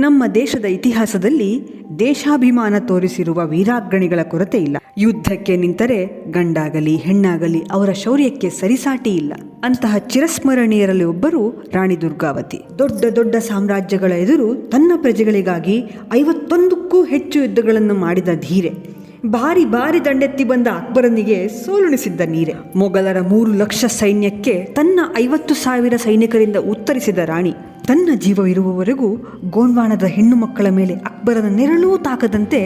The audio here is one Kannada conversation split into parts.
ನಮ್ಮ ದೇಶದ ಇತಿಹಾಸದಲ್ಲಿ ದೇಶಾಭಿಮಾನ ತೋರಿಸಿರುವ ವೀರಾಗ್ರಣಿಗಳ ಕೊರತೆ ಇಲ್ಲ. ಯುದ್ಧಕ್ಕೆ ನಿಂತರೆ ಗಂಡಾಗಲಿ, ಹೆಣ್ಣಾಗಲಿ ಅವರ ಶೌರ್ಯಕ್ಕೆ ಸರಿಸಾಟಿ ಇಲ್ಲ. ಅಂತಹ ಚಿರಸ್ಮರಣೀಯರಲ್ಲಿ ಒಬ್ಬರು ರಾಣಿ ದುರ್ಗಾವತಿ. ದೊಡ್ಡ ದೊಡ್ಡ ಸಾಮ್ರಾಜ್ಯಗಳ ಎದುರು ತನ್ನ ಪ್ರಜೆಗಳಿಗಾಗಿ ಐವತ್ತೊಂದಕ್ಕೂ ಹೆಚ್ಚು ಯುದ್ಧಗಳನ್ನು ಮಾಡಿದ ಧೀರೆ. ಬಾರಿ ಬಾರಿ ದಂಡೆತ್ತಿ ಬಂದ ಅಕ್ಬರನಿಗೆ ಸೋಲುಣಿಸಿದ್ದ ನೀರೆ. ಮೊಘಲರ ಮೂರು ಲಕ್ಷ ಸೈನ್ಯಕ್ಕೆ ತನ್ನ ಐವತ್ತು ಸಾವಿರ ಸೈನಿಕರಿಂದ ಉತ್ತರಿಸಿದ ರಾಣಿ, ತನ್ನ ಜೀವವಿರುವವರೆಗೂ ಗೋಂಡ್ವಾಣದ ಹೆಣ್ಣು ಮಕ್ಕಳ ಮೇಲೆ ಅಕ್ಬರನ ನೆರಳೂ ತಾಕದಂತೆ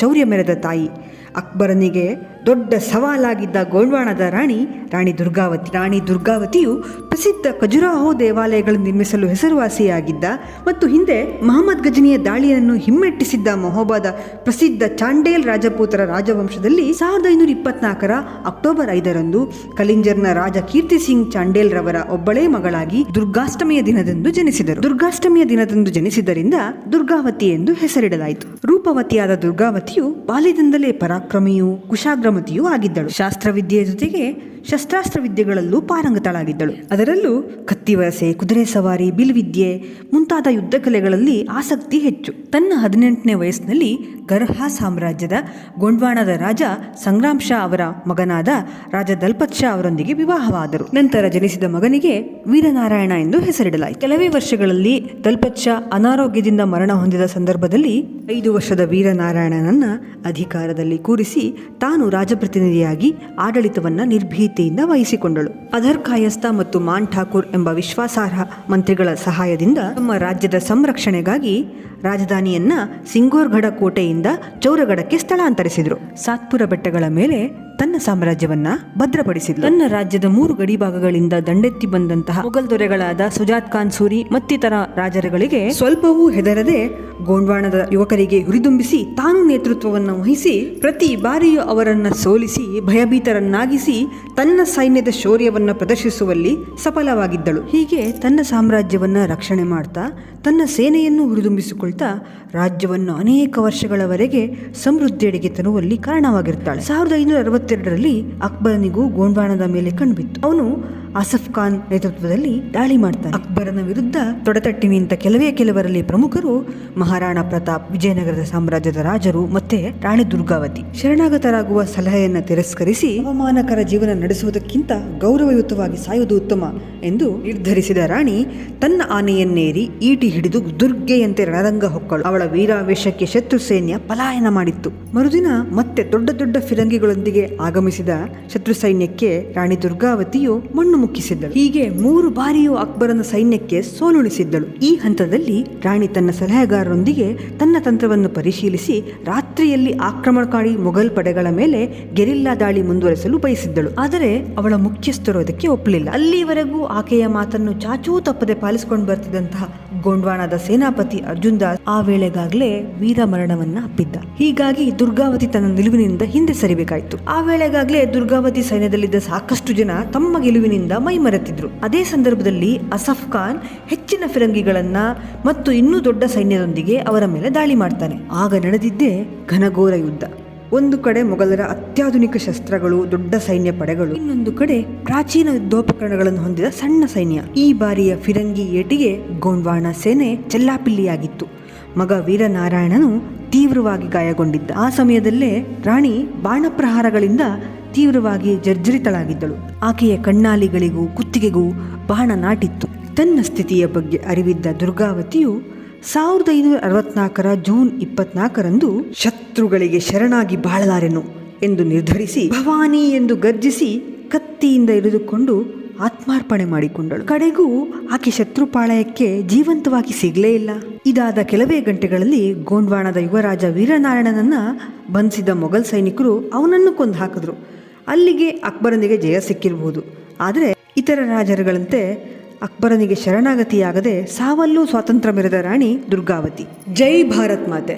ಶೌರ್ಯ ಮೆರೆದ ತಾಯಿ. ಅಕ್ಬರನಿಗೆ ದೊಡ್ಡ ಸವಾಲಾಗಿದ್ದ ಗೋಂಡ್ವಾಣದ ರಾಣಿ ರಾಣಿ ದುರ್ಗಾವತಿ. ರಾಣಿ ದುರ್ಗಾವತಿಯು ಪ್ರಸಿದ್ಧ ಖಜುರಾಹೋ ದೇವಾಲಯಗಳನ್ನು ನಿರ್ಮಿಸಲು ಹೆಸರುವಾಸಿಯಾಗಿದ್ದ ಮತ್ತು ಹಿಂದೆ ಮಹಮ್ಮದ್ ಗಜನಿಯ ದಾಳಿಯನ್ನು ಹಿಮ್ಮೆಟ್ಟಿಸಿದ್ದ ಮೊಹಬಾದ ಪ್ರಸಿದ್ಧ ಚಾಂಡೇಲ್ ರಾಜಪೂತರ ರಾಜವಂಶದಲ್ಲಿ ಸಾವಿರದ ಐನೂರ ಇಪ್ಪತ್ನಾಲ್ಕರ ಅಕ್ಟೋಬರ್ ಐದರಂದು ಕಲಿಂಜರ್ನ ರಾಜ ಕೀರ್ತಿ ಸಿಂಗ್ ಚಾಂಡೇಲ್ ರವರ ಒಬ್ಬಳೇ ಮಗಳಾಗಿ ದುರ್ಗಾಷ್ಟಮಿಯ ದಿನದಂದು ಜನಿಸಿದರು. ದುರ್ಗಾಷ್ಟಮಿಯ ದಿನದಂದು ಜನಿಸಿದ್ದರಿಂದ ದುರ್ಗಾವತಿ ಎಂದು ಹೆಸರಿಡಲಾಯಿತು. ರೂಪವತಿಯಾದ ದುರ್ಗಾವತಿಯು ಬಾಲ್ಯದಿಂದಲೇ ಪರಾಕ್ರಮಿಯೂ ಕುಶಾಗ್ರಮತಿಯೂ ಆಗಿದ್ದಳು. ಶಾಸ್ತ್ರವಿದ್ಯೆಯ ಜೊತೆಗೆ ಶಸ್ತ್ರಾಸ್ತ್ರ ವಿದ್ಯೆಗಳಲ್ಲೂ ಪಾರಂಗತಳಾಗಿದ್ದಳು. ಅದರಲ್ಲೂ ಕತ್ತಿವರಸೆ, ಕುದುರೆ ಸವಾರಿ, ಬಿಲ್ವಿದ್ಯೆ ಮುಂತಾದ ಯುದ್ಧ ಕಲೆಗಳಲ್ಲಿ ಆಸಕ್ತಿ ಹೆಚ್ಚು. ತನ್ನ ಹದಿನೆಂಟನೇ ವಯಸ್ಸಿನಲ್ಲಿ ಗರ್ಹಾ ಸಾಮ್ರಾಜ್ಯದ ಗೊಂಡ್ವಾಣದ ರಾಜ ಸಂಗ್ರಾಮ್ ಶಾ ಅವರ ಮಗನಾದ ರಾಜ ದಲ್ಪತ್ ಶಾ ಅವರೊಂದಿಗೆ ವಿವಾಹವಾದರು. ನಂತರ ಜನಿಸಿದ ಮಗನಿಗೆ ವೀರನಾರಾಯಣ ಎಂದು ಹೆಸರಿಡಲಾಯಿತು. ಕೆಲವೇ ವರ್ಷಗಳಲ್ಲಿ ದಲ್ಪತ್ ಶಾ ಅನಾರೋಗ್ಯದಿಂದ ಮರಣ ಹೊಂದಿದ ಸಂದರ್ಭದಲ್ಲಿ ಐದು ವರ್ಷದ ವೀರನಾರಾಯಣನನ್ನ ಅಧಿಕಾರದಲ್ಲಿ ಕೂರಿಸಿ ತಾನು ರಾಜಪ್ರತಿನಿಧಿಯಾಗಿ ಆಡಳಿತವನ್ನ ನಿರ್ಭೀತಿಯಿಂದ ವಹಿಸಿಕೊಂಡಳು. ಅಧರ್ ಕಾಯಸ್ತ ಮತ್ತು ಮಾನ್ ಠಾಕೂರ್ ಎಂಬ ವಿಶ್ವಾಸಾರ್ಹ ಮಂತ್ರಿಗಳ ಸಹಾಯದಿಂದ ತಮ್ಮ ರಾಜ್ಯದ ಸಂರಕ್ಷಣೆಗಾಗಿ ರಾಜಧಾನಿಯನ್ನ ಸಿಂಗೋರ್ಗಢ ಕೋಟೆಯಿಂದ ಚೌರಗಢಕ್ಕೆ ಸ್ಥಳಾಂತರಿಸಿದರು. ಸಾತ್ಪುರ ಬೆಟ್ಟಗಳ ಮೇಲೆ ತನ್ನ ಸಾಮ್ರಾಜ್ಯವನ್ನ ಭದ್ರಪಡಿಸಿದ್ರು ತನ್ನ ರಾಜ್ಯದ ಮೂರು ಗಡಿ ಭಾಗಗಳಿಂದ ದಂಡೆತ್ತಿ ಬಂದಂತಹ ಮೊಘಲ್ ದೊರೆಗಳಾದ ಸುಜಾತ್ ಖಾನ್ ಸೂರಿ ಮತ್ತಿತರ ರಾಜರುಗಳಿಗೆ ಸ್ವಲ್ಪವೂ ಹೆದರದೆ ಗೋಂಡ್ವಾಣದ ಯುವಕರಿಗೆ ಹುರಿದುಂಬಿಸಿ ತಾನು ನೇತೃತ್ವವನ್ನು ವಹಿಸಿ ಪ್ರತಿ ಬಾರಿಯೂ ಅವರನ್ನ ಸೋಲಿಸಿ ಭಯಭೀತರನ್ನಾಗಿಸಿ ತನ್ನ ಸೈನ್ಯದ ಶೌರ್ಯವನ್ನು ಪ್ರದರ್ಶಿಸುವಲ್ಲಿ ಸಫಲವಾಗಿದ್ದಳು. ಹೀಗೆ ತನ್ನ ಸಾಮ್ರಾಜ್ಯವನ್ನ ರಕ್ಷಣೆ ಮಾಡ್ತಾ ತನ್ನ ಸೇನೆಯನ್ನು ಹುರಿದುಂಬಿಸಿಕೊಳ್ತಾ ರಾಜ್ಯವನ್ನು ಅನೇಕ ವರ್ಷಗಳವರೆಗೆ ಸಮೃದ್ಧಿಯಡೆಗೆ ತರುವಲ್ಲಿ ಕಾರಣವಾಗಿರ್ತಾಳೆ. ಸಾವಿರದ ಐನೂರ ಅರವತ್ತೆರಡರಲ್ಲಿ ಅಕ್ಬರನಿಗೂ ಗೋಂಡ್ವಾಣದ ಮೇಲೆ ಕಣ್ಬಿತ್ತು ಅವನು ಆಸಫ್ ಖಾನ್ ನೇತೃತ್ವದಲ್ಲಿ ದಾಳಿ ಮಾಡ್ತಾನೆ ಅಕ್ಬರನ ವಿರುದ್ಧ ತೊಡೆತಟ್ಟಿ ನಿಂತ ಕೆಲವೇ ಕೆಲವರಲ್ಲಿ ಪ್ರಮುಖರು ಮಹಾರಾಣಾ ಪ್ರತಾಪ್, ವಿಜಯನಗರದ ಸಾಮ್ರಾಜ್ಯದ ರಾಜರು ಮತ್ತೆ ರಾಣಿ ದುರ್ಗಾವತಿ. ಶರಣಾಗತರಾಗುವ ಸಲಹೆಯನ್ನು ತಿರಸ್ಕರಿಸಿ ಅವಮಾನಕರ ಜೀವನ ನಡೆಸುವುದಕ್ಕಿಂತ ಗೌರವಯುತವಾಗಿ ಸಾಯುವುದು ಉತ್ತಮ ಎಂದು ನಿರ್ಧರಿಸಿದ ರಾಣಿ, ತನ್ನ ಆನೆಯನ್ನೇರಿ ಈಟಿ ಹಿಡಿದು ದುರ್ಗೆಯಂತೆ ರಣರಂಗ ಹೊಕ್ಕಳು. ಅವಳ ವೀರಾವೇಶಕ್ಕೆ ಶತ್ರು ಸೈನ್ಯ ಪಲಾಯನ ಮಾಡಿತ್ತು. ಮರುದಿನ ಮತ್ತೆ ದೊಡ್ಡ ದೊಡ್ಡ ಫಿರಂಗಿಗಳೊಂದಿಗೆ ಆಗಮಿಸಿದ ಶತ್ರು ಸೈನ್ಯಕ್ಕೆ ರಾಣಿ ದುರ್ಗಾವತಿಯು ಮಣ್ಣು ಮುಕ್ಕಿಸಿದ್ದಳು ಹೀಗೆ ಮೂರು ಬಾರಿಯೂ ಅಕ್ಬರನ ಸೈನ್ಯಕ್ಕೆ ಸೋಲುಣಿಸಿದ್ದಳು ಈ ಹಂತದಲ್ಲಿ ರಾಣಿ ತನ್ನ ಸಲಹೆಗಾರರೊಂದಿಗೆ ತನ್ನ ತಂತ್ರವನ್ನು ಪರಿಶೀಲಿಸಿ ರಾತ್ರಿಯಲ್ಲಿ ಆಕ್ರಮಣಕಾರಿ ಮೊಘಲ್ ಪಡೆಗಳ ಮೇಲೆ ಗೆರಿಲ್ಲಾ ದಾಳಿ ಮುಂದುವರೆಸಲು ಬಯಸಿದ್ದಳು. ಆದರೆ ಅವಳ ಮುಖ್ಯಸ್ಥರು ಅದಕ್ಕೆ ಒಪ್ಪಲಿಲ್ಲ. ಅಲ್ಲಿವರೆಗೂ ಆಕೆಯ ಮಾತನ್ನು ಚಾಚೂ ತಪ್ಪದೆ ಪಾಲಿಸಿಕೊಂಡು ಬರ್ತಿದ್ದಂತಹ ಗೋಂಡ್ವಾಣದ ಸೇನಾಪತಿ ಅರ್ಜುನ್ ದಾಸ್ ಆ ವೇಳೆಗಾಗಲೇ ವೀರ ಮರಣವನ್ನ ಅಪ್ಪಿದ್ದ. ಹೀಗಾಗಿ ದುರ್ಗಾವತಿ ತನ್ನ ನಿಲುವಿನಿಂದ ಹಿಂದೆ ಸರಿಬೇಕಾಯಿತು. ಆ ವೇಳೆಗಾಗಲೇ ದುರ್ಗಾವತಿ ಸೈನ್ಯದಲ್ಲಿದ್ದ ಸಾಕಷ್ಟು ಜನ ತಮ್ಮ ಗೆಲುವಿನಿಂದ ಮೈಮರೆತಿದ್ರು. ಅದೇ ಸಂದರ್ಭದಲ್ಲಿ ಅಸಫ್ ಖಾನ್ ಹೆಚ್ಚಿನ ಫಿರಂಗಿಗಳನ್ನ ಮತ್ತು ಇನ್ನೂ ದೊಡ್ಡ ಸೈನ್ಯದೊಂದಿಗೆ ಅವರ ಮೇಲೆ ದಾಳಿ ಮಾಡ್ತಾನೆ. ಆಗ ನಡೆದಿದ್ದೇ ಘನಘೋರ ಯುದ್ಧ. ಒಂದು ಕಡೆ ಮೊಘಲರ ಅತ್ಯಾಧುನಿಕ ಶಸ್ತ್ರಗಳು, ದೊಡ್ಡ ಸೈನ್ಯ ಪಡೆಗಳು, ಇನ್ನೊಂದು ಕಡೆ ಪ್ರಾಚೀನ ಯುದ್ಧೋಪಕರಣಗಳನ್ನು ಹೊಂದಿದ ಸಣ್ಣ ಸೈನ್ಯ. ಈ ಬಾರಿಯ ಫಿರಂಗಿ ಏಟಿಗೆ ಗೋಂಡ್ವಾಣ ಸೇನೆ ಚೆಲ್ಲಾಪಿಲ್ಲಿಯಾಗಿತ್ತು. ಮಗ ವೀರನಾರಾಯಣನು ತೀವ್ರವಾಗಿ ಗಾಯಗೊಂಡಿದ್ದ. ಆ ಸಮಯದಲ್ಲೇ ರಾಣಿ ಬಾಣಪ್ರಹಾರಗಳಿಂದ ತೀವ್ರವಾಗಿ ಜರ್ಜರಿತಳಾಗಿದ್ದಳು. ಆಕೆಯ ಕಣ್ಣಾಲಿಗಳಿಗೂ ಕುತ್ತಿಗೆಗೂ ಬಾಣ ನಾಟಿತ್ತು. ತನ್ನ ಸ್ಥಿತಿಯ ಬಗ್ಗೆ ಅರಿವಿದ್ದ ದುರ್ಗಾವತಿಯು ಸಾವಿರದ ಐನೂರ ಅರವತ್ನಾಲ್ಕರ ಜೂನ್ ಇಪ್ಪತ್ನಾಲ್ಕರಂದು ಶತ್ರುಗಳಿಗೆ ಶರಣಾಗಿ ಬಾಳಲಾರೆನು ಎಂದು ನಿರ್ಧರಿಸಿ ಭವಾನಿ ಎಂದು ಗರ್ಜಿಸಿ ಕತ್ತಿಯಿಂದ ಇರಿದುಕೊಂಡು ಆತ್ಮಾರ್ಪಣೆ ಮಾಡಿಕೊಂಡಳು. ಕಡೆಗೂ ಆಕೆ ಶತ್ರುಪಾಳಯಕ್ಕೆ ಜೀವಂತವಾಗಿ ಸಿಗಲೇ ಇಲ್ಲ. ಇದಾದ ಕೆಲವೇ ಗಂಟೆಗಳಲ್ಲಿ ಗೋಂಡ್ವಾಣದ ಯುವರಾಜ ವೀರನಾರಾಯಣನನ್ನ ಬಂಧಿಸಿದ ಮೊಘಲ್ ಸೈನಿಕರು ಅವನನ್ನು ಕೊಂದು ಹಾಕಿದ್ರು ಅಲ್ಲಿಗೆ ಅಕ್ಬರನಿಗೆ ಜಯ ಸಿಕ್ಕಿರಬಹುದು. ಆದರೆ ಇತರ ರಾಜರುಗಳಂತೆ ಅಕ್ಬರನಿಗೆ ಶರಣಾಗತಿಯಾಗದೆ ಸಾವಲ್ಲೂ ಸ್ವಾತಂತ್ರ್ಯ ಮೆರೆದ ರಾಣಿ ದುರ್ಗಾವತಿ. ಜೈ ಭಾರತ್ ಮಾತೆ.